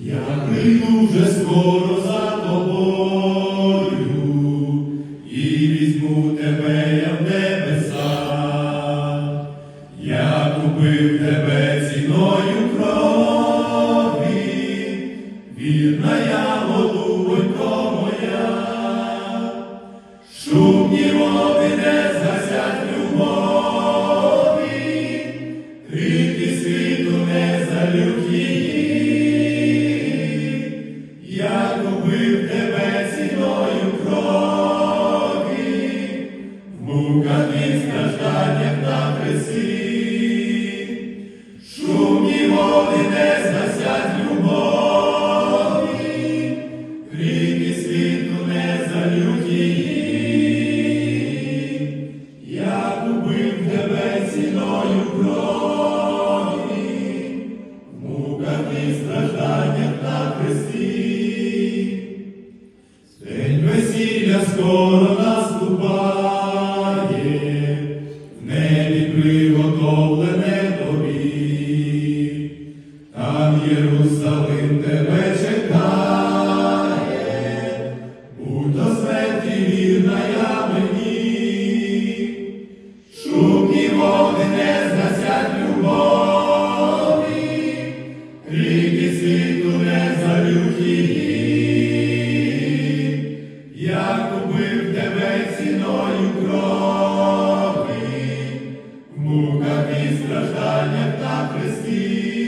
Я прийду вже скоро за тобою і візьму тебе я в небеса. Я купив тебе ціною крові, вірна я голубонько моя. Шумні води і на хресті. День весілля скоро наступає, в небі приготовлене Я тебе ціною крові, в і стражданнях та хресті.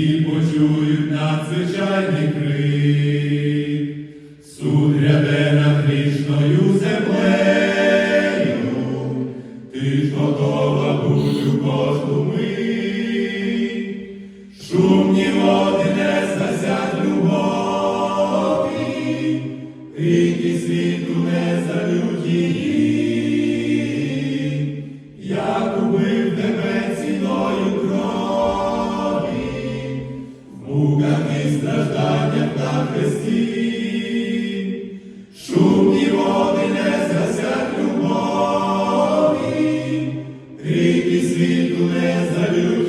Всі почують надзвичайний крик. Суд ряде над грішною землею, ти ж готова будь муками і стражданням на хресті, шумні води не згасять любові, ріки світу не залють.